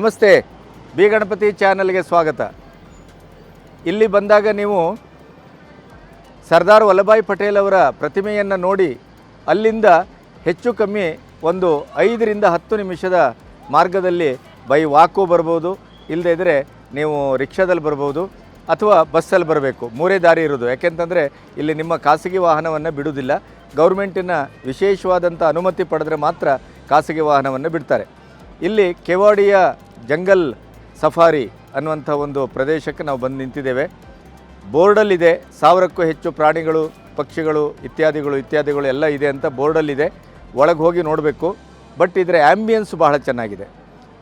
ನಮಸ್ತೆ, ಬಿ ಗಣಪತಿ ಚಾನಲ್ಗೆ ಸ್ವಾಗತ. ಇಲ್ಲಿ ಬಂದಾಗ ನೀವು ಸರ್ದಾರ್ ವಲ್ಲಭಾಯ್ ಪಟೇಲ್ ಅವರ ಪ್ರತಿಮೆಯನ್ನು ನೋಡಿ ಅಲ್ಲಿಂದ ಹೆಚ್ಚು ಕಮ್ಮಿ ಒಂದು ಐದರಿಂದ ಹತ್ತು ನಿಮಿಷದ ಮಾರ್ಗದಲ್ಲಿ ಬೈ ವಾಕು ಬರ್ಬೋದು ಇಲ್ಲದೇ ಇದ್ದರೆ ನೀವು ರಿಕ್ಷಾದಲ್ಲಿ ಬರ್ಬೋದು ಅಥವಾ ಬಸ್ಸಲ್ಲಿ ಬರಬೇಕು. ಮೂರೇ ದಾರಿ ಇರೋದು. ಯಾಕೆಂತಂದರೆ ಇಲ್ಲಿ ನಿಮ್ಮ ಖಾಸಗಿ ವಾಹನವನ್ನು ಬಿಡುವುದಿಲ್ಲ. ಗೌರ್ಮೆಂಟಿನ ವಿಶೇಷವಾದಂಥ ಅನುಮತಿ ಪಡೆದರೆ ಮಾತ್ರ ಖಾಸಗಿ ವಾಹನವನ್ನು ಬಿಡ್ತಾರೆ. ಇಲ್ಲಿ ಕೆವಾಡಿಯ ಜಂಗಲ್ ಸಫಾರಿ ಅನ್ನುವಂಥ ಒಂದು ಪ್ರದೇಶಕ್ಕೆ ನಾವು ಬಂದು ನಿಂತಿದ್ದೇವೆ. ಬೋರ್ಡಲ್ಲಿದೆ, ಸಾವಿರಕ್ಕೂ ಹೆಚ್ಚು ಪ್ರಾಣಿಗಳು, ಪಕ್ಷಿಗಳು ಇತ್ಯಾದಿಗಳು ಇತ್ಯಾದಿಗಳು ಎಲ್ಲ ಇದೆ ಅಂತ ಬೋರ್ಡಲ್ಲಿದೆ. ಒಳಗೆ ಹೋಗಿ ನೋಡಬೇಕು. ಬಟ್ ಇದರ ಆ್ಯಂಬಿಯನ್ಸ್ ಬಹಳ ಚೆನ್ನಾಗಿದೆ.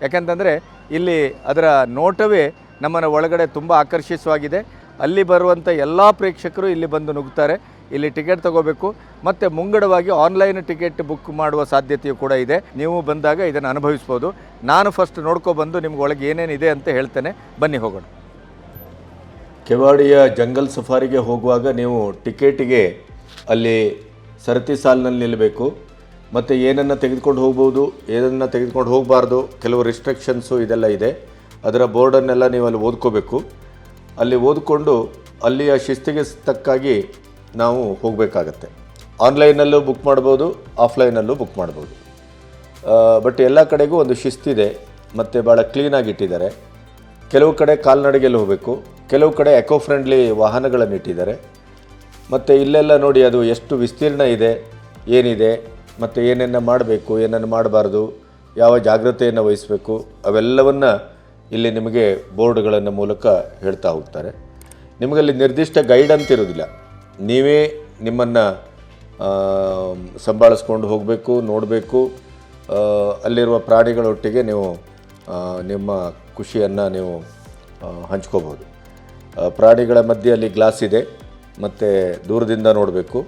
ಯಾಕೆಂತಂದರೆ ಇಲ್ಲಿ ಅದರ ನೋಟವೇ ನಮ್ಮನ್ನು ಒಳಗಡೆ ತುಂಬ ಆಕರ್ಷಿಸವಾಗಿದೆ. ಅಲ್ಲಿ ಬರುವಂಥ ಎಲ್ಲ ಪ್ರೇಕ್ಷಕರು ಇಲ್ಲಿ ಬಂದು ನುಗ್ತಾರೆ. ಇಲ್ಲಿ ಟಿಕೆಟ್ ತಗೋಬೇಕು. ಮತ್ತು ಮುಂಗಡವಾಗಿ ಆನ್ಲೈನ್ ಟಿಕೆಟ್ ಬುಕ್ ಮಾಡುವ ಸಾಧ್ಯತೆಯು ಕೂಡ ಇದೆ. ನೀವು ಬಂದಾಗ ಇದನ್ನು ಅನುಭವಿಸ್ಬೋದು. ನಾನು ಫಸ್ಟ್ ನೋಡ್ಕೊಬಂದು ನಿಮ್ಗೆ ಒಳಗೆ ಏನೇನಿದೆ ಅಂತ ಹೇಳ್ತೇನೆ. ಬನ್ನಿ ಹೋಗೋಣ. ಕೆವಾಡಿಯ ಜಂಗಲ್ ಸಫಾರಿಗೆ ಹೋಗುವಾಗ ನೀವು ಟಿಕೆಟಿಗೆ ಅಲ್ಲಿ ಸರತಿ ಸಾಲಿನಲ್ಲಿ ನಿಲ್ಲಬೇಕು. ಮತ್ತು ಏನನ್ನು ತೆಗೆದುಕೊಂಡು ಹೋಗ್ಬೋದು, ಏನನ್ನು ತೆಗೆದುಕೊಂಡು ಹೋಗಬಾರ್ದು, ಕೆಲವು ರಿಸ್ಟ್ರಿಕ್ಷನ್ಸು ಇದೆಲ್ಲ ಇದೆ. ಅದರ ಬೋರ್ಡನ್ನೆಲ್ಲ ನೀವು ಅಲ್ಲಿ ಓದ್ಕೋಬೇಕು. ಅಲ್ಲಿ ಓದಿಕೊಂಡು ಅಲ್ಲಿಯ ಶಿಸ್ತಿಗೆ ತಕ್ಕಾಗಿ ನಾವು ಹೋಗಬೇಕಾಗತ್ತೆ. ಆನ್ಲೈನಲ್ಲೂ ಬುಕ್ ಮಾಡ್ಬೋದು, ಆಫ್ಲೈನಲ್ಲೂ ಬುಕ್ ಮಾಡ್ಬೋದು. ಬಟ್ ಎಲ್ಲ ಕಡೆಗೂ ಒಂದು ಶಿಸ್ತಿದೆ, ಮತ್ತು ಭಾಳ ಕ್ಲೀನಾಗಿ ಇಟ್ಟಿದ್ದಾರೆ. ಕೆಲವು ಕಡೆ ಕಾಲ್ನಡಿಗೆಯಲ್ಲಿ ಹೋಗಬೇಕು, ಕೆಲವು ಕಡೆ ಎಕೋ ಫ್ರೆಂಡ್ಲಿ ವಾಹನಗಳನ್ನು ಇಟ್ಟಿದ್ದಾರೆ. ಮತ್ತು ಇಲ್ಲೆಲ್ಲ ನೋಡಿ ಅದು ಎಷ್ಟು ವಿಸ್ತೀರ್ಣ ಇದೆ, ಏನಿದೆ, ಮತ್ತು ಏನೇನು ಮಾಡಬೇಕು ಏನನ್ನು ಮಾಡಬಾರ್ದು, ಯಾವ ಜಾಗ್ರತೆಯನ್ನು ವಹಿಸಬೇಕು, ಅವೆಲ್ಲವನ್ನು ಇಲ್ಲಿ ನಿಮಗೆ ಬೋರ್ಡ್ಗಳನ್ನು ಮೂಲಕ ಹೇಳ್ತಾ ಹೋಗ್ತಾರೆ. ನಿಮಗಲ್ಲಿ ನಿರ್ದಿಷ್ಟ ಗೈಡ್ ಅಂತ ಇರೋದಿಲ್ಲ ನೀವೇ ನಿಮ್ಮನ್ನು ಸಂಭಾಳಿಸ್ಕೊಂಡು ಹೋಗಬೇಕು, ನೋಡಬೇಕು ಅಲ್ಲಿರುವ ಪ್ರಾಣಿಗಳೊಟ್ಟಿಗೆ ನೀವು ನಿಮ್ಮ ಖುಷಿಯನ್ನು ನೀವು ಹಂಚ್ಕೋಬೋದು. ಪ್ರಾಣಿಗಳ ಮಧ್ಯೆ ಅಲ್ಲಿ ಗ್ಲಾಸ್ ಇದೆ, ಮತ್ತು ದೂರದಿಂದ ನೋಡಬೇಕು.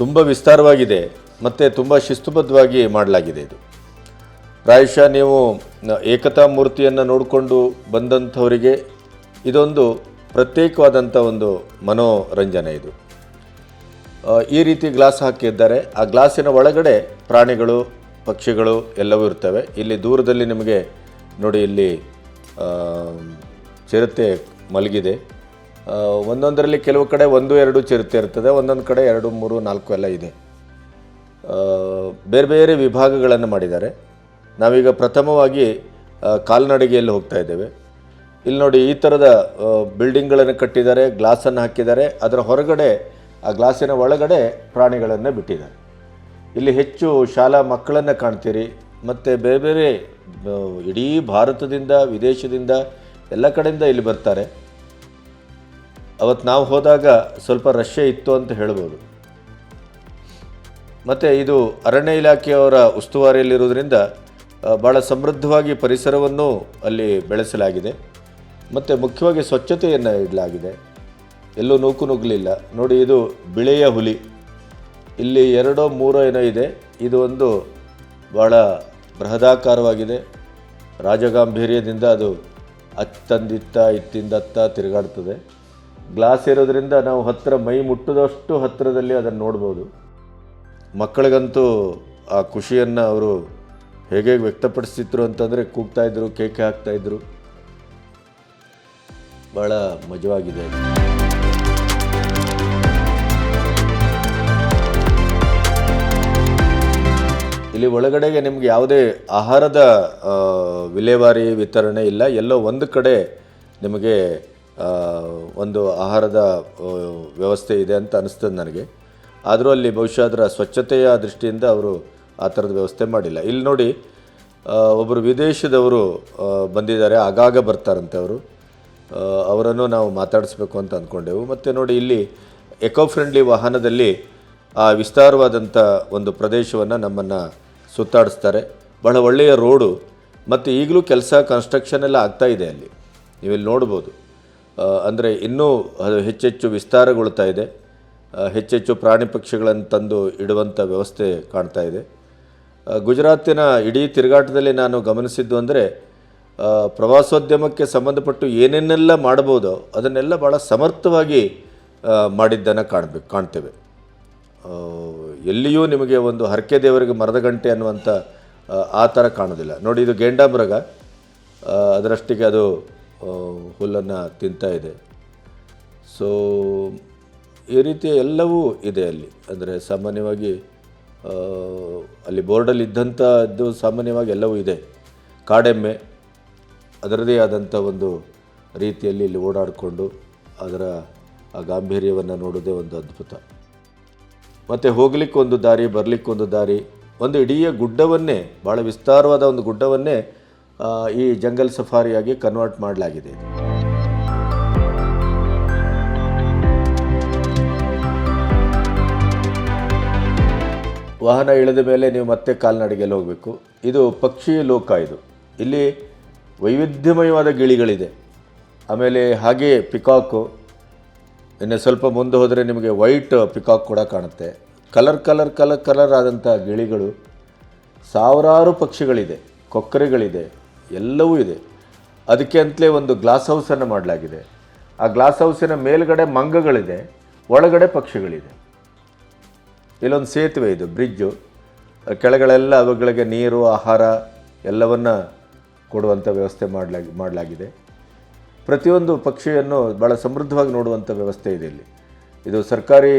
ತುಂಬ ವಿಸ್ತಾರವಾಗಿದೆ, ಮತ್ತು ತುಂಬ ಶಿಸ್ತುಬದ್ಧವಾಗಿ ಮಾಡಲಾಗಿದೆ ಇದು. ಪ್ರಾಯಶಃ ನೀವು ಏಕತಾ ಮೂರ್ತಿಯನ್ನು ನೋಡಿಕೊಂಡು ಬಂದಂಥವರಿಗೆ ಇದೊಂದು ಪ್ರತ್ಯೇಕವಾದಂಥ ಒಂದು ಮನೋರಂಜನೆ ಇದು. ಈ ರೀತಿ ಗ್ಲಾಸ್ ಹಾಕಿದ್ದಾರೆ ಆ ಗ್ಲಾಸಿನ ಒಳಗಡೆ ಪ್ರಾಣಿಗಳು, ಪಕ್ಷಿಗಳು ಎಲ್ಲವೂ ಇರ್ತವೆ. ಇಲ್ಲಿ ದೂರದಲ್ಲಿ ನಿಮಗೆ ನೋಡಿ ಇಲ್ಲಿ ಚಿರತೆ ಮಲಗಿದೆ. ಒಂದೊಂದರಲ್ಲಿ ಕೆಲವು ಕಡೆ ಒಂದು, ಎರಡು ಚಿರತೆ ಇರ್ತದೆ. ಒಂದೊಂದು ಕಡೆ ಎರಡು, ಮೂರು, ನಾಲ್ಕು ಎಲ್ಲ ಇದೆ. ಬೇರೆ ಬೇರೆ ವಿಭಾಗಗಳನ್ನು ಮಾಡಿದ್ದಾರೆ. ನಾವೀಗ ಪ್ರಥಮವಾಗಿ ಕಾಲ್ನಡಿಗೆಯಲ್ಲಿ ಹೋಗ್ತಾ ಇದ್ದೇವೆ. ಇಲ್ಲಿ ನೋಡಿ ಈ ಥರದ ಬಿಲ್ಡಿಂಗ್ಗಳನ್ನು ಕಟ್ಟಿದ್ದಾರೆ ಗ್ಲಾಸನ್ನು ಹಾಕಿದ್ದಾರೆ. ಅದರ ಹೊರಗಡೆ ಆ ಗ್ಲಾಸಿನ ಒಳಗಡೆ ಪ್ರಾಣಿಗಳನ್ನು ಬಿಟ್ಟಿದ್ದಾರೆ. ಇಲ್ಲಿ ಹೆಚ್ಚು ಶಾಲಾ ಮಕ್ಕಳನ್ನು ಕಾಣ್ತೀರಿ. ಮತ್ತು ಬೇರೆ ಬೇರೆ ಇಡೀ ಭಾರತದಿಂದ ವಿದೇಶದಿಂದ ಎಲ್ಲ ಕಡೆಯಿಂದ ಇಲ್ಲಿ ಬರ್ತಾರೆ. ಅವತ್ತು ನಾವು ಹೋದಾಗ ಸ್ವಲ್ಪ ರಶ್ಯ ಇತ್ತು ಅಂತ ಹೇಳ್ಬೋದು. ಮತ್ತು ಇದು ಅರಣ್ಯ ಇಲಾಖೆಯವರ ಉಸ್ತುವಾರಿಯಲ್ಲಿರೋದ್ರಿಂದ ಆ, ಭಾಳ ಸಮೃದ್ಧವಾಗಿ ಪರಿಸರವನ್ನು ಅಲ್ಲಿ ಬೆಳೆಸಲಾಗಿದೆ. ಮತ್ತು ಮುಖ್ಯವಾಗಿ ಸ್ವಚ್ಛತೆಯನ್ನು ಇಡಲಾಗಿದೆ. ಎಲ್ಲೂ ನೂಕು ನುಗ್ಗಲಿಲ್ಲ ನೋಡಿ, ಇದು ಬಿಳೆಯ ಹುಲಿ. ಇಲ್ಲಿ ಎರಡೋ ಮೂರೋ ಏನೋ ಇದೆ. ಇದು ಒಂದು ಭಾಳ ಬೃಹದಾಕಾರವಾಗಿದೆ. ರಾಜಗಾಂಭೀರ್ಯದಿಂದ ಅದು ಅತ್ತಂದಿತ್ತ, ಇತ್ತಿಂದತ್ತ ತಿರುಗಾಡ್ತದೆ. ಗ್ಲಾಸ್ ಇರೋದರಿಂದ ನಾವು ಹತ್ತಿರ ಮೈ ಮುಟ್ಟದಷ್ಟು ಹತ್ತಿರದಲ್ಲಿ ಅದನ್ನು ನೋಡ್ಬೋದು. ಮಕ್ಕಳಿಗಂತೂ ಆ ಖುಷಿಯನ್ನು ಅವರು ಹೇಗೆ ವ್ಯಕ್ತಪಡಿಸ್ತಿದ್ರು ಅಂತಂದರೆ ಕೂಗ್ತಾಯಿದ್ರು ಕೇಕೆ ಹಾಕ್ತಾಯಿದ್ರು ಭಾಳ ಮಜವಾಗಿದೆ. ಇಲ್ಲಿ ಒಳಗಡೆಗೆ ನಿಮ್ಗೆ ಯಾವುದೇ ಆಹಾರದ ವಿಲೇವಾರಿ ವಿತರಣೆ ಇಲ್ಲ. ಎಲ್ಲೋ ಒಂದು ಕಡೆ ನಿಮಗೆ ಒಂದು ಆಹಾರದ ವ್ಯವಸ್ಥೆ ಇದೆ ಅಂತ ಅನಿಸ್ತದೆ ನನಗೆ. ಆದರೂ ಅಲ್ಲಿ ಬಹುಶಃ ಅದರ ಸ್ವಚ್ಛತೆಯ ದೃಷ್ಟಿಯಿಂದ ಅವರು ಆ ಥರದ ವ್ಯವಸ್ಥೆ ಮಾಡಿಲ್ಲ. ಇಲ್ಲಿ ನೋಡಿ ಒಬ್ಬರು ವಿದೇಶದವರು ಬಂದಿದ್ದಾರೆ. ಆಗಾಗ ಬರ್ತಾರಂತೆ ಅವರು. ಅವರನ್ನು ನಾವು ಮಾತಾಡಿಸ್ಬೇಕು ಅಂತ ಅಂದ್ಕೊಂಡೆವು ಮತ್ತು ನೋಡಿ, ಇಲ್ಲಿ ಎಕೋ ಫ್ರೆಂಡ್ಲಿ ವಾಹನದಲ್ಲಿ ಆ ವಿಸ್ತಾರವಾದಂಥ ಒಂದು ಪ್ರದೇಶವನ್ನು ನಮ್ಮನ್ನು ಸುತ್ತಾಡಿಸ್ತಾರೆ. ಬಹಳ ಒಳ್ಳೆಯ ರೋಡು. ಮತ್ತು ಈಗಲೂ ಕೆಲಸ ಕನ್ಸ್ಟ್ರಕ್ಷನ್ ಎಲ್ಲ ಆಗ್ತಾ ಇದೆ ಅಲ್ಲಿ. ನೀವಿಲ್ಲಿ ನೋಡ್ಬೋದು. ಅಂದರೆ ಇನ್ನೂ ಅದು ಹೆಚ್ಚೆಚ್ಚು ವಿಸ್ತಾರಗೊಳ್ತಾ ಇದೆ. ಹೆಚ್ಚೆಚ್ಚು ಪ್ರಾಣಿ ಪಕ್ಷಿಗಳನ್ನು ತಂದು ಇಡುವಂಥ ವ್ಯವಸ್ಥೆ ಕಾಣ್ತಾ ಇದೆ. ಗುಜರಾತಿನ ಇಡೀ ತಿರುಗಾಟದಲ್ಲಿ ನಾನು ಗಮನಿಸಿದ್ದು ಅಂದರೆ ಪ್ರವಾಸೋದ್ಯಮಕ್ಕೆ ಸಂಬಂಧಪಟ್ಟು ಏನೇನೆಲ್ಲ ಮಾಡಬಹುದೋ ಅದನ್ನೆಲ್ಲ ಭಾಳ ಸಮರ್ಥವಾಗಿ ಮಾಡಿದ್ದನ್ನು ಕಾಣಬೇಕು ಕಾಣ್ತೇವೆ. ಎಲ್ಲಿಯೂ ನಿಮಗೆ ಒಂದು ಹರಕೆ ದೇವರಿಗೆ ಮರದ ಗಂಟೆ ಅನ್ನುವಂಥ ಆ, ಥರ ಕಾಣೋದಿಲ್ಲ. ನೋಡಿ ಇದು ಗೇಂಡಾ ಮೃಗ. ಅದರಷ್ಟಿಗೆ ಅದು ಹುಲ್ಲನ್ನು ತಿಂತಾ ಇದೆ. ಸೊ ಈ ರೀತಿಯ ಎಲ್ಲವೂ ಇದೆ ಅಲ್ಲಿ. ಅಂದರೆ ಸಾಮಾನ್ಯವಾಗಿ ಅಲ್ಲಿ ಬೋರ್ಡಲ್ಲಿ ಇದ್ದಂಥದ್ದು ಸಾಮಾನ್ಯವಾಗಿ ಎಲ್ಲವೂ ಇದೆ. ಕಾಡೆಮ್ಮೆ ಅದರದೇ ಆದಂಥ ಒಂದು ರೀತಿಯಲ್ಲಿ ಇಲ್ಲಿ ಓಡಾಡಿಕೊಂಡು ಅದರ ಆ ಗಾಂಭೀರ್ಯವನ್ನು ನೋಡೋದೇ ಒಂದು ಅದ್ಭುತ. ಮತ್ತು ಹೋಗಲಿಕ್ಕೊಂದು ದಾರಿ ಬರಲಿಕ್ಕೊಂದು ದಾರಿ, ಒಂದು ಇಡೀ ಗುಡ್ಡವನ್ನೇ ಭಾಳ ವಿಸ್ತಾರವಾದ ಒಂದು ಗುಡ್ಡವನ್ನೇ ಈ ಜಂಗಲ್ ಸಫಾರಿಯಾಗಿ ಕನ್ವರ್ಟ್ ಮಾಡಲಾಗಿದೆ ವಾಹನ ಇಳಿದ ಮೇಲೆ ನೀವು ಮತ್ತೆ ಕಾಲ್ನಡಿಗೆಯಲ್ಲಿ ಹೋಗಬೇಕು. ಇದು ಪಕ್ಷಿ ಲೋಕ ಇದು. ಇಲ್ಲಿ ವೈವಿಧ್ಯಮಯವಾದ ಗಿಳಿಗಳಿದೆ. ಆಮೇಲೆ ಹಾಗೆ ಪಿಕಾಕು, ಇನ್ನು ಸ್ವಲ್ಪ ಮುಂದೆ ಹೋದರೆ ನಿಮಗೆ ವೈಟ್ ಪಿಕಾಕ್ ಕೂಡ ಕಾಣುತ್ತೆ. ಕಲರ್ ಕಲರ್ ಕಲರ್ ಕಲರ್ ಆದಂಥ ಗಿಳಿಗಳು ಸಾವಿರಾರು ಪಕ್ಷಿಗಳಿದೆ, ಕೊಕ್ಕರೆಗಳಿದೆ, ಎಲ್ಲವೂ ಇದೆ. ಅದಕ್ಕೆ ಅಂತಲೇ ಒಂದು ಗ್ಲಾಸ್ ಹೌಸನ್ನು ಮಾಡಲಾಗಿದೆ. ಆ ಗ್ಲಾಸ್ ಹೌಸಿನ ಮೇಲ್ಗಡೆ ಮಂಗಗಳಿದೆ, ಒಳಗಡೆ ಪಕ್ಷಿಗಳಿದೆ. ಇಲ್ಲೊಂದು ಸೇತುವೆ ಇದು, ಬ್ರಿಡ್ಜು. ಕೆಳಗಳೆಲ್ಲ ಅವುಗಳಿಗೆ ನೀರು, ಆಹಾರ ಎಲ್ಲವನ್ನ ಕೊಡುವಂಥ ವ್ಯವಸ್ಥೆ ಮಾಡಲಾಗಿ ಮಾಡಲಾಗಿದೆ. ಪ್ರತಿಯೊಂದು ಪಕ್ಷಿಯನ್ನು ಭಾಳ ಸಮೃದ್ಧವಾಗಿ ನೋಡುವಂಥ ವ್ಯವಸ್ಥೆ ಇದೆ ಇಲ್ಲಿ. ಇದು ಸರ್ಕಾರಿ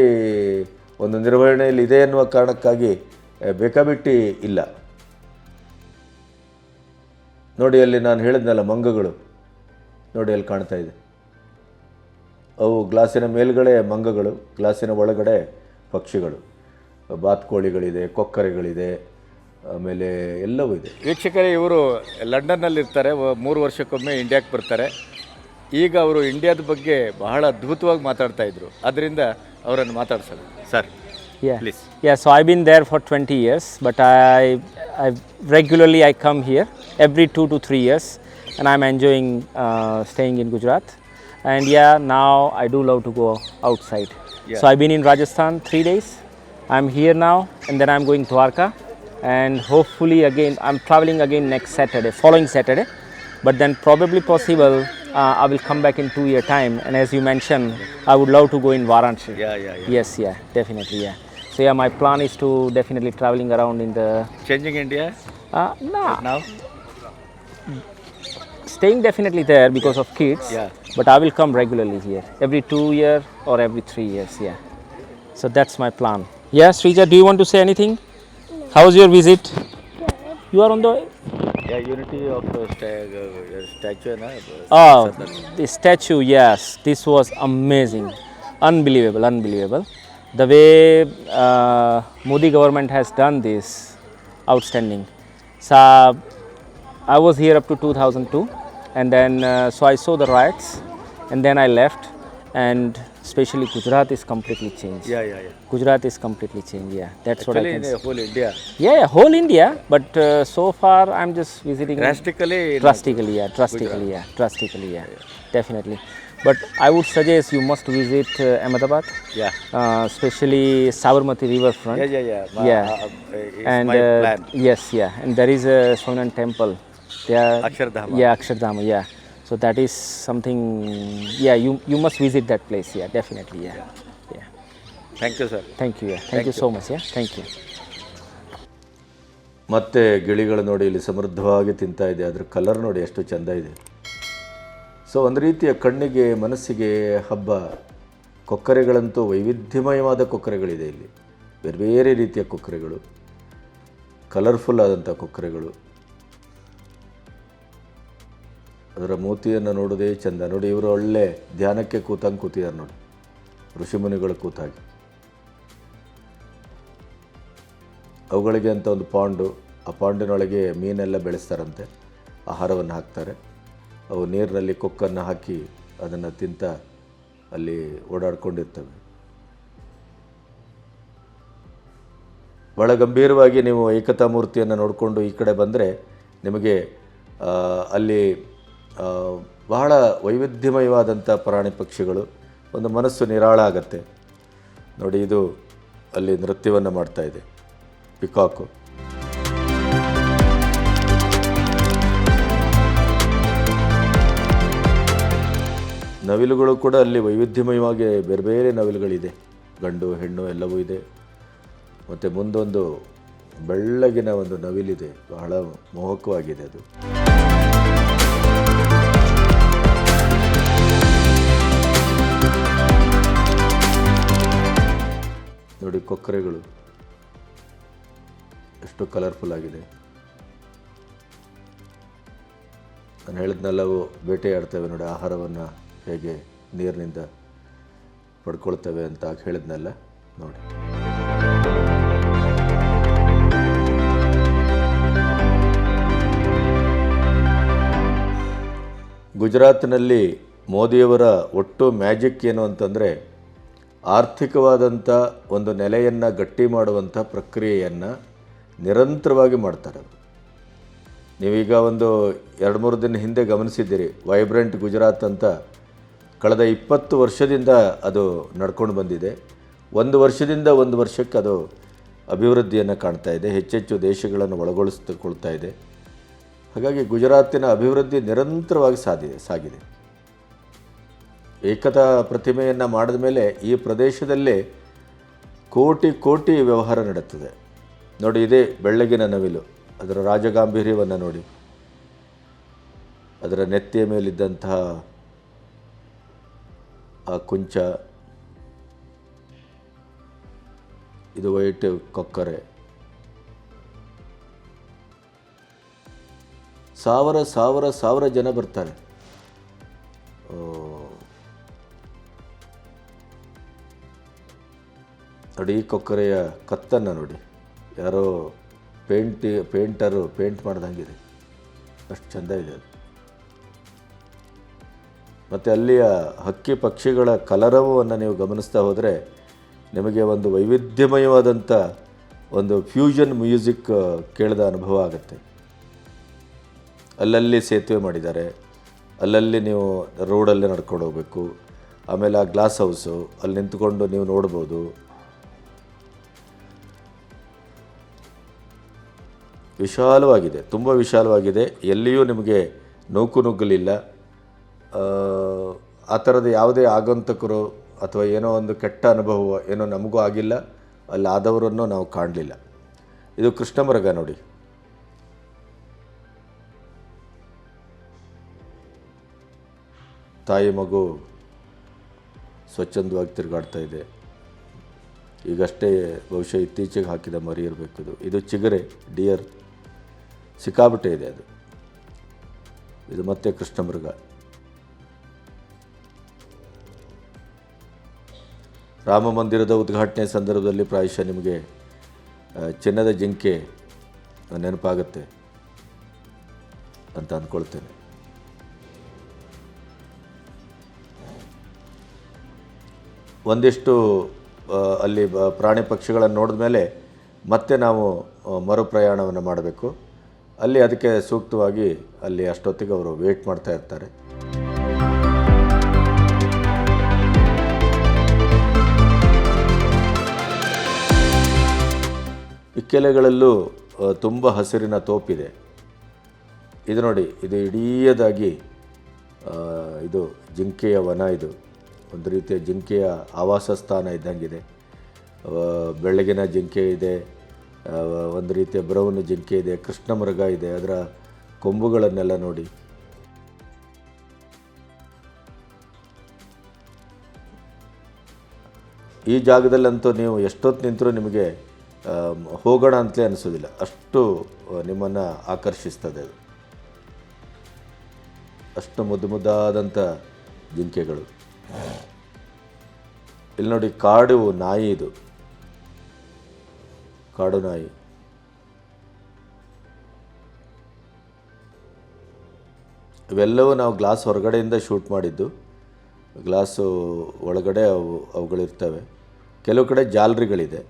ಒಂದು ನಿರ್ವಹಣೆಯಲ್ಲಿ ಇದೆ ಎನ್ನುವ ಕಾರಣಕ್ಕಾಗಿ ಬೇಕಾಬಿಟ್ಟಿ ಇಲ್ಲ. ನೋಡಿ, ಅಲ್ಲಿ ನಾನು ಹೇಳಿದ್ನಲ್ಲ ಮಂಗಗಳು. ನೋಡಿ, ಅಲ್ಲಿ ಕಾಣ್ತಾ ಇದೆ. ಅವು ಗ್ಲಾಸಿನ ಮೇಲ್ಗಡೆ ಮಂಗಗಳು, ಗ್ಲಾಸಿನ ಒಳಗಡೆ ಪಕ್ಷಿಗಳು. ಬಾತ್ಕೋಳಿಗಳಿದೆ, ಕೊಕ್ಕರೆಗಳಿದೆ ಆಮೇಲೆ ಎಲ್ಲವೂ ಇದೆ. ವೀಕ್ಷಕರೇ ಇವರು ಲಂಡನ್ನಲ್ಲಿರ್ತಾರೆ. ಮೂರು ವರ್ಷಕ್ಕೊಮ್ಮೆ ಇಂಡಿಯಾಕ್ಕೆ ಬರ್ತಾರೆ. ಈಗ ಅವರು ಇಂಡಿಯಾದ ಬಗ್ಗೆ ಬಹಳ ಅದ್ಭುತವಾಗಿ ಮಾತಾಡ್ತಾ ಇದ್ರು. ಅದರಿಂದ ಅವರನ್ನು ಮಾತಾಡ್ಸೋದು sir yeah so I been there for twenty years but I I regularly I come here every two two three years and I am enjoying staying in Gujarat and yeah now I do love to go outside so I been in Rajasthan three days I am here now and then I am going Dwarka and hopefully again I'm traveling again next Saturday following Saturday. But then probably possible uh, I will come back in two year time. And as you mentioned I would love to go in Varanasi. Yeah yeah, yeah. yes yeah definitely yeah. So yeah my plan is to definitely traveling around in the changing India? Uh, nah. now? Staying definitely there because of kids. Yeah. but I will come regularly here. Every two year or every three years yeah. So that's my plan. Yeah Srija do you want to say anything? How was your visit? You are on the yeah, unity of uh, st- uh, uh, statue, na? oh, the statue. Yes, this was amazing, unbelievable, unbelievable. The way uh, Modi government has done this, outstanding. So I was here up to 2002, and then uh, so I saw the riots, and then I left, and especially Gujarat is completely changed. Yeah, yeah, yeah. Gujarat is completely changed. Yeah, that's Actually, what I can. Actually, whole India. Yeah, yeah, whole India. But uh, so far, I'm just visiting. Drastically. Drastically, yeah. Drastically, Gujarat. yeah. Drastically, yeah. yeah. Definitely. But I would suggest you must visit uh, Ahmedabad. Yeah. Uh, especially Sabarmati riverfront. Yeah, yeah, yeah. My, yeah. Uh, uh and my uh, plan. yes, yeah. And there is a Swaminarayan temple. Yeah. Akshardhama. Yeah, Akshardhama. Yeah so that is something yeah you you must visit that place. Yeah definitely yeah. Yeah. Thank you sir thank you yeah. Thank, you so much yeah. Thank you. ಮತ್ತೆ ಗಿಳಿಗಳು ನೋಡಿ ಇಲ್ಲಿ ಸಮೃದ್ಧವಾಗಿ ತಿಂತಾ ಇದೆ. ಅದ್ರ colour ನೋಡಿ ಎಷ್ಟು ಚೆಂದ ಇದೆ. ಸೊ ಒಂದು ರೀತಿಯ ಕಣ್ಣಿಗೆ ಮನಸ್ಸಿಗೆ ಹಬ್ಬ. ಕೊಕ್ಕರೆಗಳಂತೂ ವೈವಿಧ್ಯಮಯವಾದ ಕೊಕ್ಕರೆಗಳಿದೆ ಇಲ್ಲಿ. ಬೇರೆ ಬೇರೆ ರೀತಿಯ ಕೊಕ್ಕರೆಗಳು. ಕಲರ್ಫುಲ್ ಆದಂಥ ಕೊಕ್ಕರೆಗಳು. ಅದರ ಮೂತಿಯನ್ನು ನೋಡೋದೇ ಚೆಂದ. ನೋಡಿ, ಇವರು ಒಳ್ಳೆ ಧ್ಯಾನಕ್ಕೆ ಕೂತಂಗೆ ಕೂತಿದ್ದಾರೆ ನೋಡಿ. ಋಷಿಮುನಿಗಳು ಕೂತಾಗಿ. ಅವುಗಳಿಗೆ ಅಂತ ಒಂದು ಪಾಂಡು, ಆ ಪಾಂಡಿನೊಳಗೆ ಮೀನೆಲ್ಲ ಬೆಳೆಸ್ತಾರಂತೆ. ಆಹಾರವನ್ನು ಹಾಕ್ತಾರೆ. ಅವು ನೀರಿನಲ್ಲಿ ಕೊಕ್ಕನ್ನು ಹಾಕಿ ಅದನ್ನು ತಿಂತ ಅಲ್ಲಿ ಓಡಾಡ್ಕೊಂಡಿರ್ತವೆ. ಭಾಳ ಗಂಭೀರವಾಗಿ ನೀವು ಏಕತಾ ಮೂರ್ತಿಯನ್ನು ನೋಡಿಕೊಂಡು ಈ ಕಡೆ ಬಂದರೆ ನಿಮಗೆ ಅಲ್ಲಿ ಬಹಳ ವೈವಿಧ್ಯಮಯವಾದಂಥ ಪ್ರಾಣಿ ಪಕ್ಷಿಗಳು, ಒಂದು ಮನಸ್ಸು ನಿರಾಳ ಆಗತ್ತೆ. ನೋಡಿ, ಇದು ಅಲ್ಲಿ ನೃತ್ಯವನ್ನು ಮಾಡ್ತಾ ಇದೆ, ಪಿಕಾಕು. ನವಿಲುಗಳು ಕೂಡ ಅಲ್ಲಿ ವೈವಿಧ್ಯಮಯವಾಗಿ ಬೇರೆ ಬೇರೆ ನವಿಲುಗಳಿದೆ. ಗಂಡು, ಹೆಣ್ಣು ಎಲ್ಲವೂ ಇದೆ. ಮತ್ತು ಮುಂದೊಂದು ಬೆಳ್ಳಗಿನ ಒಂದು ನವಿಲಿದೆ, ಬಹಳ ಮೋಹಕವಾಗಿದೆ ಅದು. ನೋಡಿ ಕೊಕ್ಕರೆಗಳು. ಎಷ್ಟು ಕಲರ್ಫುಲ್ ಆಗಿದೆ. ನಾನು ಹೇಳಿದ್ನೆಲ್ಲವೂ ಬೇಟೆಯಾಡ್ತವೆ ನೋಡಿ, ಆಹಾರವನ್ನು ಹೇಗೆ ನೀರಿನಿಂದ ಪಡ್ಕೊಳ್ತೇವೆ ಅಂತ ಹೇಳಿದ್ನಲ್ಲ, ನೋಡಿ. ಗುಜರಾತ್ನಲ್ಲಿ ಮೋದಿಯವರ ಒಟ್ಟು ಮ್ಯಾಜಿಕ್ ಏನು ಅಂತಂದರೆ ಆರ್ಥಿಕವಾದಂಥ ಒಂದು ನೆಲೆಯನ್ನು ಗಟ್ಟಿ ಮಾಡುವಂಥ ಪ್ರಕ್ರಿಯೆಯನ್ನು ನಿರಂತರವಾಗಿ ಮಾಡ್ತಾರೆ ನೀವೀಗ ಒಂದು ಎರಡು ಮೂರು ದಿನ ಹಿಂದೆ ಗಮನಿಸಿದ್ದೀರಿ ವೈಬ್ರೆಂಟ್ ಗುಜರಾತ್ ಅಂತ ಕಳೆದ ಇಪ್ಪತ್ತು ವರ್ಷದಿಂದ ಅದು ನಡ್ಕೊಂಡು ಬಂದಿದೆ. ಒಂದು ವರ್ಷದಿಂದ ಒಂದು ವರ್ಷಕ್ಕೆ ಅದು ಅಭಿವೃದ್ಧಿಯನ್ನು ಕಾಣ್ತಾ ಇದೆ ಹೆಚ್ಚೆಚ್ಚು ದೇಶಗಳನ್ನು ಒಳಗೊಳಿಸಿಕೊಳ್ತಾ ಇದೆ. ಹಾಗಾಗಿ ಗುಜರಾತಿನ ಅಭಿವೃದ್ಧಿ ನಿರಂತರವಾಗಿ ಸಾಧಿದೆ ಸಾಗಿದೆ. ಏಕತಾ ಪ್ರತಿಮೆಯನ್ನು ಮಾಡಿದ ಮೇಲೆ ಈ ಪ್ರದೇಶದಲ್ಲೇ ಕೋಟಿ ಕೋಟಿ ವ್ಯವಹಾರ ನಡೆಯುತ್ತದೆ. ನೋಡಿ, ಇದೇ ಬೆಳ್ಳಗಿನ ನವಿಲು, ಅದರ ರಾಜಗಾಂಭೀರ್ಯವನ್ನು ನೋಡಿ. ಅದರ ನೆತ್ತಿಯ ಮೇಲಿದ್ದಂತಹ ಆ ಕುಂಚ, ಇದು ವೈಟ್ ಕೊಕ್ಕರೆ. ಸಾವಿರ ಸಾವಿರ ಸಾವಿರ ಜನ ಬರ್ತಾರೆ. ನೋಡಿ ಈ ಕೊಕ್ಕರೆಯ ಕತ್ತನ್ನು ನೋಡಿ. ಯಾರೋ ಪೇಂಟ್, ಪೇಂಟರು ಪೇಂಟ್ ಮಾಡ್ದಂಗಿದೆ ಅಷ್ಟು ಚೆಂದ ಇದೆ ಅದು. ಮತ್ತು ಅಲ್ಲಿಯ ಹಕ್ಕಿ ಪಕ್ಷಿಗಳ ಕಲರವನ್ನು ನೀವು ಗಮನಿಸ್ತಾ ಹೋದರೆ ನಿಮಗೆ ಒಂದು ವೈವಿಧ್ಯಮಯವಾದಂಥ ಒಂದು ಫ್ಯೂಷನ್ ಮ್ಯೂಸಿಕ್ ಕೇಳಿದ ಅನುಭವ ಆಗುತ್ತೆ. ಅಲ್ಲಲ್ಲಿ ಸೇತುವೆ ಮಾಡಿದ್ದಾರೆ. ಅಲ್ಲಲ್ಲಿ ನೀವು ರೋಡಲ್ಲೇ ನಡ್ಕೊಂಡು ಹೋಗಬೇಕು. ಆಮೇಲೆ ಆ ಗ್ಲಾಸ್ ಹೌಸು, ಅಲ್ಲಿ ನಿಂತ್ಕೊಂಡು ನೀವು ನೋಡ್ಬೋದು. ವಿಶಾಲವಾಗಿದೆ ತುಂಬ ವಿಶಾಲವಾಗಿದೆ. ಎಲ್ಲಿಯೂ ನಿಮಗೆ ನೂಕು ನುಗ್ಗಲಿಲ್ಲ. ಆ, ಥರದ ಯಾವುದೇ ಆಗಂತಕರು ಅಥವಾ ಏನೋ ಒಂದು ಕೆಟ್ಟ ಅನುಭವ ಏನೋ ನಮಗೂ ಆಗಿಲ್ಲ. ಅಲ್ಲಿ ಆದವರನ್ನು ನಾವು ಕಾಣಲಿಲ್ಲ. ಇದು ಕೃಷ್ಣ ಮೃಗ ನೋಡಿ. ತಾಯಿ ಮಗು ಸ್ವಚ್ಛಂದವಾಗಿ ತಿರುಗಾಡ್ತಾ ಇದೆ. ಈಗಷ್ಟೇ ಬಹುಶಃ ಇತ್ತೀಚೆಗೆ ಹಾಕಿದ ಮರಿ ಇರಬೇಕಿದು. ಇದು ಚಿಗರೆ ಡಿಯರ್. ಸಿಕ್ಕಾಬಿಟ್ಟೆ ಇದೆ ಅದು. ಇದು ಮತ್ತೆ ಕೃಷ್ಣ ಮೃಗ ರಾಮ ಮಂದಿರದ ಉದ್ಘಾಟನೆ ಸಂದರ್ಭದಲ್ಲಿ ಪ್ರಾಯಶಃ ನಿಮಗೆ ಚಿನ್ನದ ಜಿಂಕೆ ನೆನಪಾಗುತ್ತೆ ಅಂತ ಅಂದ್ಕೊಳ್ತೇನೆ ಒಂದಿಷ್ಟು ಅಲ್ಲಿ ಪ್ರಾಣಿ ಪಕ್ಷಿಗಳನ್ನು ನೋಡಿದ ಮೇಲೆ ಮತ್ತೆ ನಾವು ಮರುಪ್ರಯಾಣವನ್ನು ಮಾಡಬೇಕು. ಅಲ್ಲಿ ಅದಕ್ಕೆ ಸೂಕ್ತವಾಗಿ ಅಲ್ಲಿ ಅಷ್ಟೊತ್ತಿಗೆ ಅವರು ವೇಟ್ ಮಾಡ್ತಾ ಇರ್ತಾರೆ. ಇಕ್ಕೆಲೆಗಳಲ್ಲೂ ತುಂಬ ಹಸಿರಿನ ತೋಪಿದೆ. ಇದು ನೋಡಿ, ಇದು ಇಡೀದಾಗಿ ಇದು ಜಿಂಕೆಯ ವನ ಇದು. ಒಂದು ರೀತಿಯ ಜಿಂಕೆಯ ಆವಾಸ ಸ್ಥಾನ ಇದ್ದಂಗಿದೆ. ಇದೆ ಬೆಳಗಿನ ಜಿಂಕೆ ಇದೆ. ಒಂದು ರೀತಿಯ ಬ್ರೌನ್ ಜಿಂಕೆ ಇದೆ, ಕೃಷ್ಣ ಮೃಗ ಇದೆ, ಅದರ ಕೊಂಬುಗಳನ್ನೆಲ್ಲ ನೋಡಿ. ಈ ಜಾಗದಲ್ಲಂತೂ ನೀವು ಎಷ್ಟೊತ್ತು ನಿಂತರೂ ನಿಮಗೆ ಹೋಗೋಣ ಅಂತಲೇ ಅನಿಸೋದಿಲ್ಲ. ಅಷ್ಟು ನಿಮ್ಮನ್ನು ಆಕರ್ಷಿಸ್ತದೆ ಅದು. ಅಷ್ಟು ಮುದ್ದು ಮುದ್ದಾದಂಥ ಜಿಂಕೆಗಳು. ಇಲ್ಲಿ ನೋಡಿ, ಕಾಡು ನಾಯಿ ಇದು. ಕಾಡು ನಾಯಿ ಇವೆಲ್ಲವೂ ನಾವು ಗ್ಲಾಸ್ ಹೊರಗಡೆಯಿಂದ ಶೂಟ್ ಮಾಡಿದ್ದು. ಗ್ಲಾಸು ಒಳಗಡೆ ಅವು ಅವುಗಳಿರ್ತವೆ. ಕೆಲವು ಕಡೆ ಜಾಲರಿಗಳಿದೆ.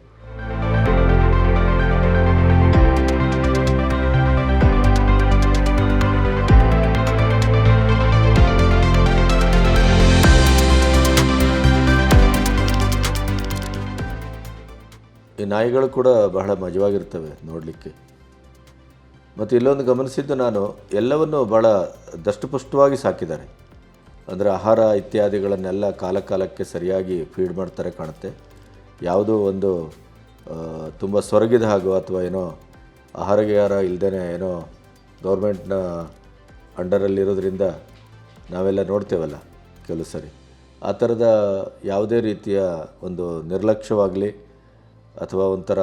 ನಾಯಿಗಳು ಕೂಡ ಬಹಳ ಮಜವಾಗಿರ್ತವೆ ನೋಡಲಿಕ್ಕೆ. ಮತ್ತು ಇಲ್ಲೊಂದು ಗಮನಿಸಿದ್ದು ನಾನು, ಎಲ್ಲವನ್ನು ಭಾಳ ದಷ್ಟಪುಷ್ಟವಾಗಿ ಸಾಕಿದ್ದಾರೆ. ಅಂದರೆ ಆಹಾರ ಇತ್ಯಾದಿಗಳನ್ನೆಲ್ಲ ಕಾಲಕಾಲಕ್ಕೆ ಸರಿಯಾಗಿ ಫೀಡ್ ಮಾಡ್ತಾರೆ ಕಾಣುತ್ತೆ. ಯಾವುದೋ ಒಂದು ತುಂಬ ಸೊರಗಿದ ಹಾಗೂ ಅಥವಾ ಏನೋ ಆಹಾರಗಾರ ಇಲ್ಲದೇ ಏನೋ ಗೌರ್ಮೆಂಟ್ನ ಅಂಡರಲ್ಲಿರೋದ್ರಿಂದ ನಾವೆಲ್ಲ ನೋಡ್ತೇವಲ್ಲ ಕೆಲವು ಸರಿ. ಆ ಥರದ ಯಾವುದೇ ರೀತಿಯ ಒಂದು ನಿರ್ಲಕ್ಷ್ಯವಾಗಲಿ ಅಥವಾ ಒಂಥರ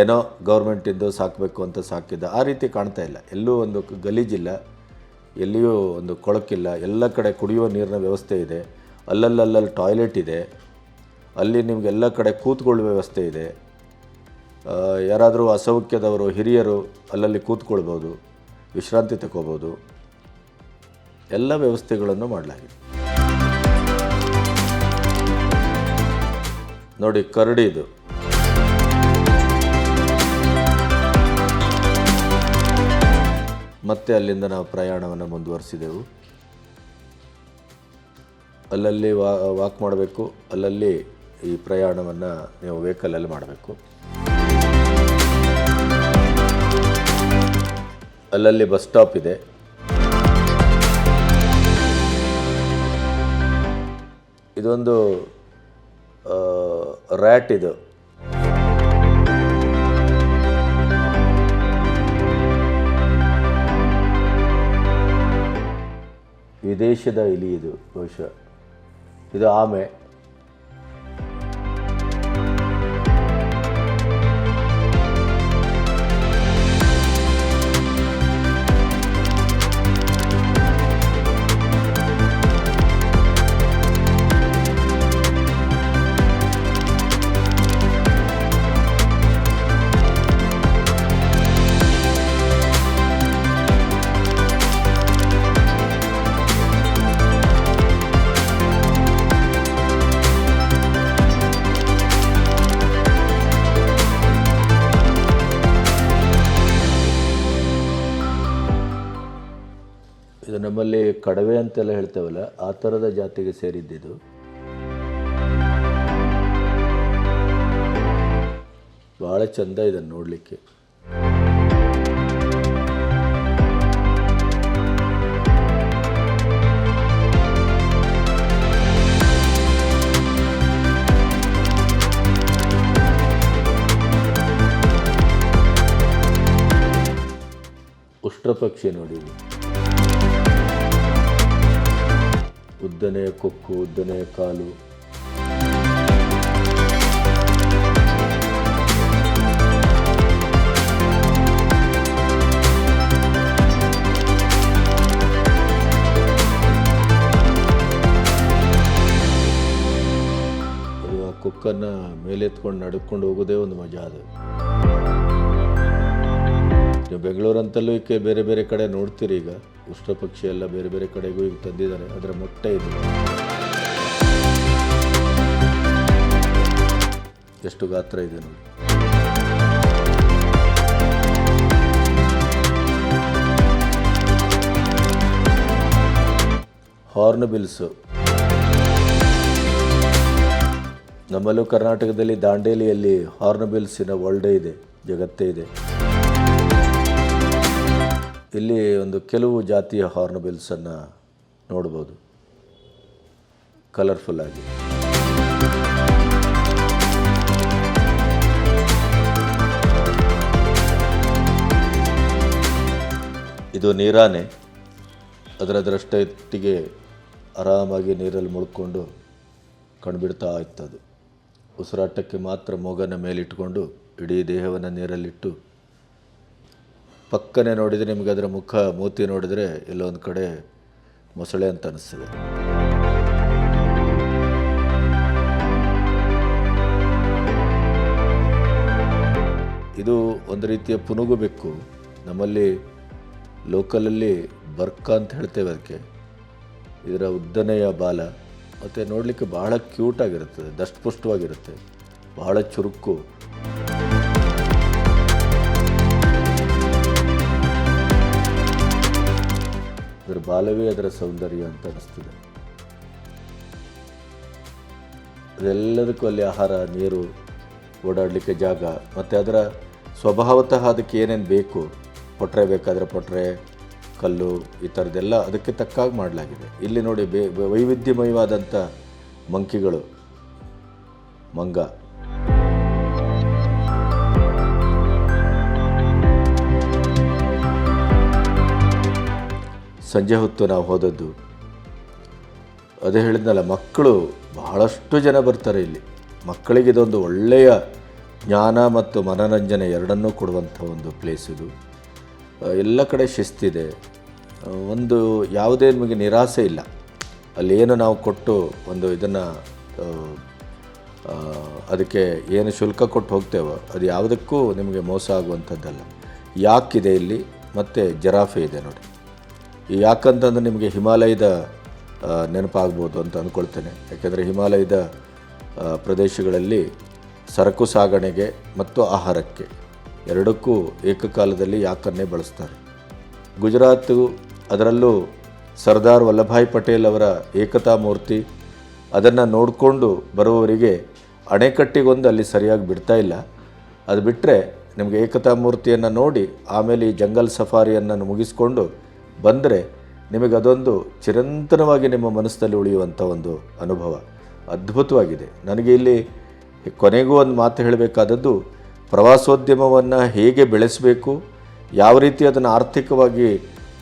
ಏನೋ ಗೌರ್ಮೆಂಟಿಂದು ಸಾಕಬೇಕು ಅಂತ ಸಾಕಿದ್ದ, ಆ ರೀತಿ ಕಾಣ್ತಾ ಇಲ್ಲ. ಎಲ್ಲೂ ಒಂದು ಗಲೀಜಿಲ್ಲ, ಎಲ್ಲಿಯೂ ಒಂದು ಕೊಳಕಿಲ್ಲ, ಎಲ್ಲ ಕಡೆ ಕುಡಿಯುವ ನೀರಿನ ವ್ಯವಸ್ಥೆ ಇದೆ. ಅಲ್ಲಲ್ಲಲ್ಲಲ್ಲಿ ಟಾಯ್ಲೆಟ್ ಇದೆ. ಅಲ್ಲಿ ನಿಮಗೆಲ್ಲ ಕಡೆ ಕೂತ್ಕೊಳ್ಳುವ ವ್ಯವಸ್ಥೆ ಇದೆ. ಯಾರಾದರೂ ಅಸೌಖ್ಯದವರು, ಹಿರಿಯರು ಅಲ್ಲಲ್ಲಿ ಕೂತ್ಕೊಳ್ಬೋದು, ವಿಶ್ರಾಂತಿ ತಗೋಬೋದು. ಎಲ್ಲ ವ್ಯವಸ್ಥೆಗಳನ್ನು ಮಾಡಲಾಗಿದೆ. ನೋಡಿ ಕರಡಿ ಇದು ಮತ್ತೆ ಅಲ್ಲಿಂದ ನಾವು ಪ್ರಯಾಣವನ್ನು ಮುಂದುವರಿಸಿದೆವು. ಅಲ್ಲಲ್ಲಿ ವಾ, ವಾಕ್ ಮಾಡಬೇಕು, ಅಲ್ಲಲ್ಲಿ ಈ ಪ್ರಯಾಣವನ್ನು ನೀವು ವೆಹಿಕಲಲ್ಲಿ ಮಾಡಬೇಕು. ಅಲ್ಲಲ್ಲಿ ಬಸ್ ಸ್ಟಾಪ್ ಇದೆ. ಇದೊಂದು ರ್ಯಾಟ್ ಇದು. ವಿದೇಶದ ಇಲಿ ಇದು ಬಹುಶಃ. ಇದು ಆಮೆ. ನಮ್ಮಲ್ಲಿ ಕಡವೆ ಅಂತೆಲ್ಲ ಹೇಳ್ತೇವಲ್ಲ, ಆ ಥರದ ಜಾತಿಗೆ ಸೇರಿದ್ದಿದು. ಭಾಳ ಚಂದ ಇದೆ ನೋಡಲಿಕ್ಕೆ. ಉಷ್ಟ್ರ ಪಕ್ಷಿ ನೋಡಿ ಉದ್ದನೆಯ ಕೊಕ್ಕು ಉದ್ದನೆಯ ಕಾಲು. ಅದು ಕೊಕ್ಕನ್ನು ಮೇಲೆತ್ಕೊಂಡು ನಡ್ಕೊಂಡು ಹೋಗೋದೇ ಒಂದು ಮಜಾ ಅದು. ಬೆಂಗಳೂರಂತಲ್ಲೂ ಈಕೆ ಬೇರೆ ಬೇರೆ ಕಡೆ ನೋಡ್ತೀರಿ ಈಗ. ಉಷ್ಟ್ರ ಪಕ್ಷಿ ಎಲ್ಲ ಬೇರೆ ಬೇರೆ ಕಡೆಗೂ ಈಗ ತಂದಿದ್ದಾರೆ. ಅದರ ಮೊಟ್ಟೆ ಇದು. ಎಷ್ಟು ಗಾತ್ರ ಇದೆ ನೋಡಿ. ಹಾರ್ನ್ ನಮ್ಮಲ್ಲೂ ಕರ್ನಾಟಕದಲ್ಲಿ ದಾಂಡೇಲಿಯಲ್ಲಿ ಹಾರ್ನ್ ಬಿಲ್ಸಿನ ವರ್ಲ್ಡೇ ಇದೆ. ಜಗತ್ತೇ ಇದೆ. ಇಲ್ಲಿ ಒಂದು ಕೆಲವು ಜಾತಿಯ ಹಾರ್ನ್ಬಿಲ್ಸನ್ನು ನೋಡ್ಬೋದು. ಕಲರ್ಫುಲ್ ಆಗಿ. ಇದು ನೀರಾನೆ. ಅದರದರಷ್ಟೊತ್ತಿಗೆ ಆರಾಮಾಗಿ ನೀರಲ್ಲಿ ಮುಳ್ಕೊಂಡು ಕಣ್ಬಿಡ್ತಾ ಇತ್ತದು. ಉಸಿರಾಟಕ್ಕೆ ಮಾತ್ರ ಮೂಗನ ಮೇಲಿಟ್ಕೊಂಡು ಇಡೀ ದೇಹವನ್ನು ನೀರಲ್ಲಿಟ್ಟು ಪಕ್ಕನೆ ನೋಡಿದರೆ ನಿಮಗೆ ಅದರ ಮುಖ, ಮೂತಿ ನೋಡಿದರೆ ಎಲ್ಲೊಂದು ಕಡೆ ಮೊಸಳೆ ಅಂತ ಅನಿಸ್ತದೆ. ಇದು ಒಂದು ರೀತಿಯ ಪುನುಗು ಬೆಕ್ಕು ನಮ್ಮಲ್ಲಿ ಲೋಕಲಲ್ಲಿ ಬರ್ಕ ಅಂತ ಹೇಳ್ತೇವೆ ಅದಕ್ಕೆ. ಇದರ ಉದ್ದನೆಯ ಬಾಲ. ಮತ್ತು ನೋಡಲಿಕ್ಕೆ ಬಹಳ ಕ್ಯೂಟ್ ಆಗಿರುತ್ತದೆ ದಷ್ಟಪುಷ್ಟವಾಗಿರುತ್ತೆ. ಬಹಳ ಚುರುಕು. ಬಾಲವೇ ಅದರ ಸೌಂದರ್ಯ ಅಂತ ಅನಿಸ್ತಿದೆ. ಅದೆಲ್ಲದಕ್ಕೂ ಅಲ್ಲಿ ಆಹಾರ, ನೀರು ಓಡಾಡಲಿಕ್ಕೆ ಜಾಗ, ಮತ್ತು ಅದರ ಸ್ವಭಾವತಃ ಅದಕ್ಕೆ ಏನೇನು ಬೇಕು, ಪೊಟ್ರೆ ಬೇಕಾದರೆ ಪೊಟ್ರೆ, ಕಲ್ಲು ಈ ಥರದ್ದೆಲ್ಲ ಅದಕ್ಕೆ ತಕ್ಕಾಗಿ ಮಾಡಲಾಗಿದೆ. ಇಲ್ಲಿ ನೋಡಿ ಬೇ ವೈವಿಧ್ಯಮಯವಾದಂಥ ಮಂಕಿಗಳು, ಮಂಗ. ಸಂಜೆ ಹೊತ್ತು ನಾವು ಹೋದದ್ದು. ಅದೇ ಹೇಳಿದ್ನಲ್ಲ, ಮಕ್ಕಳು ಬಹಳಷ್ಟು ಜನ ಬರ್ತಾರೆ ಇಲ್ಲಿ. ಮಕ್ಕಳಿಗೆ ಇದೊಂದು ಒಳ್ಳೆಯ ಜ್ಞಾನ ಮತ್ತು ಮನೋರಂಜನೆ ಎರಡನ್ನೂ ಕೊಡುವಂಥ ಒಂದು ಪ್ಲೇಸ್ ಇದು. ಎಲ್ಲ ಕಡೆ ಶಿಸ್ತಿದೆ. ಒಂದು ಯಾವುದೇ ನಿಮಗೆ ನಿರಾಸೆ ಇಲ್ಲ. ಅಲ್ಲಿ ಏನು ನಾವು ಕೊಟ್ಟು ಒಂದು ಇದನ್ನು ಅದಕ್ಕೆ ಏನು ಶುಲ್ಕ ಕೊಟ್ಟು ಹೋಗ್ತೇವೋ, ಅದು ಯಾವುದಕ್ಕೂ ನಿಮಗೆ ಮೋಸ ಆಗುವಂಥದ್ದಲ್ಲ. ಯಾಕಿದೆ ಇಲ್ಲಿ? ಮತ್ತು ಜರಾಫೆ ಇದೆ ನೋಡಿ. ಯಾಕಂತಂದ್ರೆ ನಿಮಗೆ ಹಿಮಾಲಯದ ನೆನಪಾಗ್ಬೋದು ಅಂತ ಅಂದ್ಕೊಳ್ತೇನೆ ಯಾಕೆಂದರೆ ಹಿಮಾಲಯದ ಪ್ರದೇಶಗಳಲ್ಲಿ ಸರಕು ಸಾಗಣೆಗೆ ಮತ್ತು ಆಹಾರಕ್ಕೆ ಎರಡಕ್ಕೂ ಏಕಕಾಲದಲ್ಲಿ ಯಾಕನ್ನೇ ಬಳಸ್ತಾರೆ. ಗುಜರಾತು ಅದರಲ್ಲೂ ಸರ್ದಾರ್ ವಲ್ಲಭಾಯ್ ಪಟೇಲ್ ಅವರ ಏಕತಾ ಮೂರ್ತಿ ಅದನ್ನು ನೋಡಿಕೊಂಡು ಬರುವವರಿಗೆ ಅಣೆಕಟ್ಟಿಗೊಂದು ಅಲ್ಲಿ ಸರಿಯಾಗಿ ಬಿಡ್ತಾ ಇಲ್ಲ. ಅದು ಬಿಟ್ಟರೆ ನಿಮಗೆ ಏಕತಾ ಮೂರ್ತಿಯನ್ನು ನೋಡಿ ಆಮೇಲೆ ಈ ಜಂಗಲ್ ಸಫಾರಿಯನ್ನು ಮುಗಿಸ್ಕೊಂಡು ಬಂದರೆ ನಿಮಗದೊಂದು ಚಿರಂತನವಾಗಿ ನಿಮ್ಮ ಮನಸ್ಸಲ್ಲಿ ಉಳಿಯುವಂಥ ಒಂದು ಅನುಭವ. ಅದ್ಭುತವಾಗಿದೆ. ನನಗೆ ಇಲ್ಲಿ ಕೊನೆಗೂ ಒಂದು ಮಾತು ಹೇಳಬೇಕಾದದ್ದು, ಪ್ರವಾಸೋದ್ಯಮವನ್ನು ಹೇಗೆ ಬೆಳೆಸಬೇಕು, ಯಾವ ರೀತಿ ಅದನ್ನು ಆರ್ಥಿಕವಾಗಿ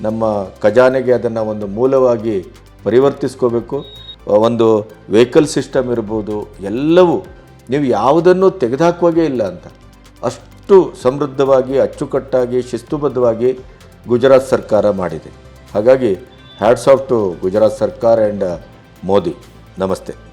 ನಮ್ಮ ಖಜಾನೆಗೆ ಅದನ್ನು ಒಂದು ಮೂಲವಾಗಿ ಪರಿವರ್ತಿಸ್ಕೋಬೇಕು, ಒಂದು ವೆಹಿಕಲ್ ಸಿಸ್ಟಮ್ ಇರ್ಬೋದು, ಎಲ್ಲವೂ ನೀವು ಯಾವುದನ್ನು ತೆಗೆದುಹಾಕುವಾಗೇ ಇಲ್ಲ ಅಂತ. ಅಷ್ಟು ಸಮೃದ್ಧವಾಗಿ, ಅಚ್ಚುಕಟ್ಟಾಗಿ, ಶಿಸ್ತುಬದ್ಧವಾಗಿ ಗುಜರಾತ್ ಸರ್ಕಾರ ಮಾಡಿದೆ. ಹಾಗಾಗಿ ಹ್ಯಾಟ್ಸ್ ಆಫ್ ಟು ಗುಜರಾತ್ ಸರ್ಕಾರ ಆ್ಯಂಡ್ ಮೋದಿ. ನಮಸ್ತೆ.